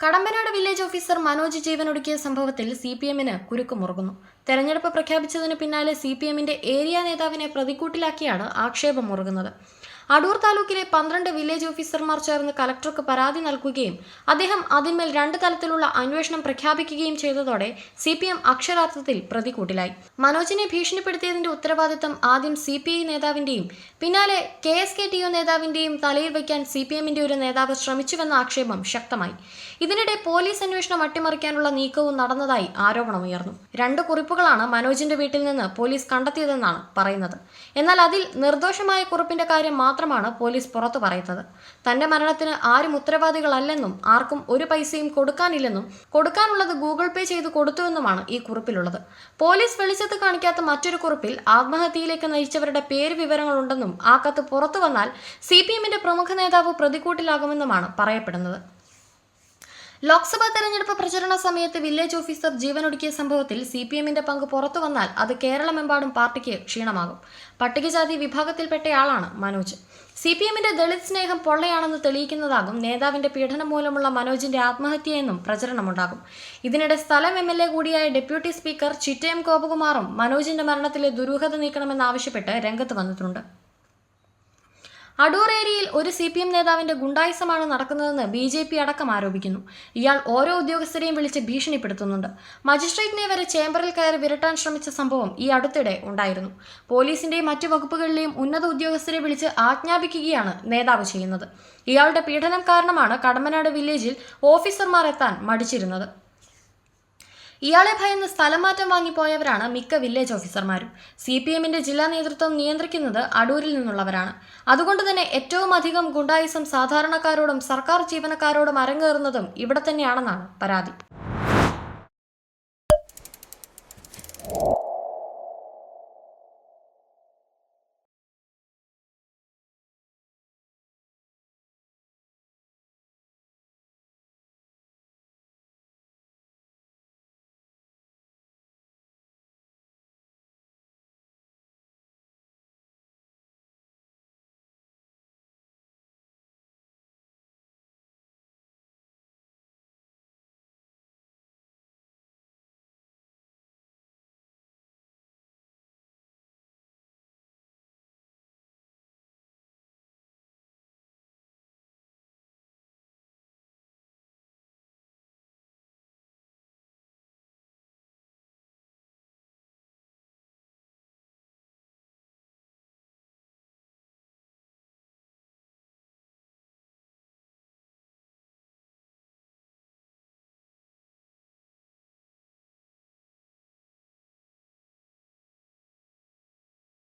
Kadampanad village officer Manoj ജീവനൊടുക്കിയ സംഭവത്തിൽ C P എമ്മിന് കുരുക്കുമുറുകുന്നു തെരഞ്ഞെടുപ്പ് പ്രഖ്യാപിച്ചതിന് പിന്നാലെ സി പി എമ്മിന്റെ ഏരിയ നേതാവിനെ പ്രതിക്കൂട്ടിലാക്കിയാണ് ആക്ഷേപം മുറുകുന്നത്. അടൂർ താലൂക്കിലെ പന്ത്രണ്ട് വില്ലേജ് ഓഫീസർമാർ ചേർന്ന് കലക്ടർക്ക് പരാതി നൽകുകയും അദ്ദേഹം അതിന്മേൽ രണ്ട് തലത്തിലുള്ള അന്വേഷണം പ്രഖ്യാപിക്കുകയും ചെയ്തതോടെ സി പി എം അക്ഷരാർത്ഥത്തിൽ പ്രതികൂട്ടിലായി മനോജിനെ ഭീഷണിപ്പെടുത്തിയതിന്റെ ഉത്തരവാദിത്തം ആദ്യം സി പി ഐ നേതാവിന്റെയും പിന്നാലെ K S K T U നേതാവിന്റെയും തലയിൽ വയ്ക്കാൻ സി പി എമ്മിന്റെ ഒരു നേതാവ് ശ്രമിച്ചുവെന്ന ആക്ഷേപം ശക്തമായി. ഇതിനിടെ പോലീസ് അന്വേഷണം അട്ടിമറിക്കാനുള്ള നീക്കവും നടന്നതായി ആരോപണമുയർന്നു രണ്ട് കുറിപ്പുകളാണ് മനോജിന്റെ വീട്ടിൽ നിന്ന് പോലീസ് കണ്ടെത്തിയതെന്നാണ് പറയുന്നത്. എന്നാൽ അതിൽ നിർദോഷമായ കുറിപ്പിന്റെ കാര്യം മാത്രമാണ് പോലീസ് പുറത്തു പറയുന്നത്. തന്റെ മരണത്തിന് ആരും ഉത്തരവാദികളല്ലെന്നും ആർക്കും ഒരു പൈസയും കൊടുക്കാനില്ലെന്നും കൊടുക്കാനുള്ളത് ഗൂഗിൾ പേ ചെയ്ത് കൊടുത്തുവെന്നുമാണ് ഈ കുറിപ്പിലുള്ളത്. പോലീസ് വെളിച്ചത്ത് കാണിക്കാത്ത മറ്റൊരു കുറിപ്പിൽ ആത്മഹത്യയിലേക്ക് നയിച്ചവരുടെ പേര് വിവരങ്ങളുണ്ടെന്നും ആ കത്ത് പുറത്തു വന്നാൽ സി പി എമ്മിന്റെ പ്രമുഖ നേതാവ് പ്രതിക്കൂട്ടിലാകുമെന്നുമാണ് പറയപ്പെടുന്നത്. ലോക്സഭാ തെരഞ്ഞെടുപ്പ് പ്രചരണ സമയത്ത് വില്ലേജ് ഓഫീസർ ജീവനൊടുക്കിയ സംഭവത്തിൽ സി പി എമ്മിന്റെ പങ്ക് പുറത്തു വന്നാൽ അത് കേരളമെമ്പാടും പാർട്ടിക്ക് ക്ഷീണമാകും. പട്ടികജാതി വിഭാഗത്തിൽപ്പെട്ടയാളാണ് മനോജ്. സി പി എമ്മിന്റെ ദളിത് സ്നേഹം പൊള്ളയാണെന്ന് തെളിയിക്കുന്നതാകും നേതാവിന്റെ പീഡനം മൂലമുള്ള മനോജിന്റെ ആത്മഹത്യയെന്നും പ്രചരണമുണ്ടാകും. ഇതിനിടെ സ്ഥലം എം എൽ എ കൂടിയായ ഡെപ്യൂട്ടി സ്പീക്കർ ചിറ്റയം ഗോപകുമാറും മനോജിന്റെ മരണത്തിലെ ദുരൂഹത നീക്കണമെന്നാവശ്യപ്പെട്ട് രംഗത്ത് വന്നിട്ടുണ്ട്. അടൂർ ഏരിയയിൽ ഒരു സി പി എം നേതാവിന്റെ ഗുണ്ടായുസമാണ് നടക്കുന്നതെന്ന് ബി ജെ പി അടക്കം ആരോപിക്കുന്നു. ഇയാൾ ഓരോ ഉദ്യോഗസ്ഥരെയും വിളിച്ച് ഭീഷണിപ്പെടുത്തുന്നുണ്ട്. മജിസ്ട്രേറ്റിനെ വരെ ചേംബറിൽ കയറി വിരട്ടാൻ ശ്രമിച്ച സംഭവം ഈ അടുത്തിടെ ഉണ്ടായിരുന്നു. പോലീസിന്റെയും മറ്റു വകുപ്പുകളിലെയും ഉന്നത ഉദ്യോഗസ്ഥരെ വിളിച്ച് ആജ്ഞാപിക്കുകയാണ് നേതാവ് ചെയ്യുന്നത്. ഇയാളുടെ പീഡനം കാരണമാണ് കടമനാട് വില്ലേജിൽ ഓഫീസർമാർ എത്താൻ മടിച്ചിരുന്നത്. ഇയാളെ ഭയന്ന് സ്ഥലമാറ്റം വാങ്ങിപ്പോയവരാണ് മിക്ക വില്ലേജ് ഓഫീസർമാരും സി പി എമ്മിന്റെ ജില്ലാ നേതൃത്വം നിയന്ത്രിക്കുന്നത് അടൂരിൽ നിന്നുള്ളവരാണ്. അതുകൊണ്ട് തന്നെ ഏറ്റവും അധികം ഗുണ്ടായിസം സാധാരണക്കാരോടും സർക്കാർ ജീവനക്കാരോടും അരങ്ങേറുന്നതും ഇവിടെ തന്നെയാണെന്നാണ് പരാതി.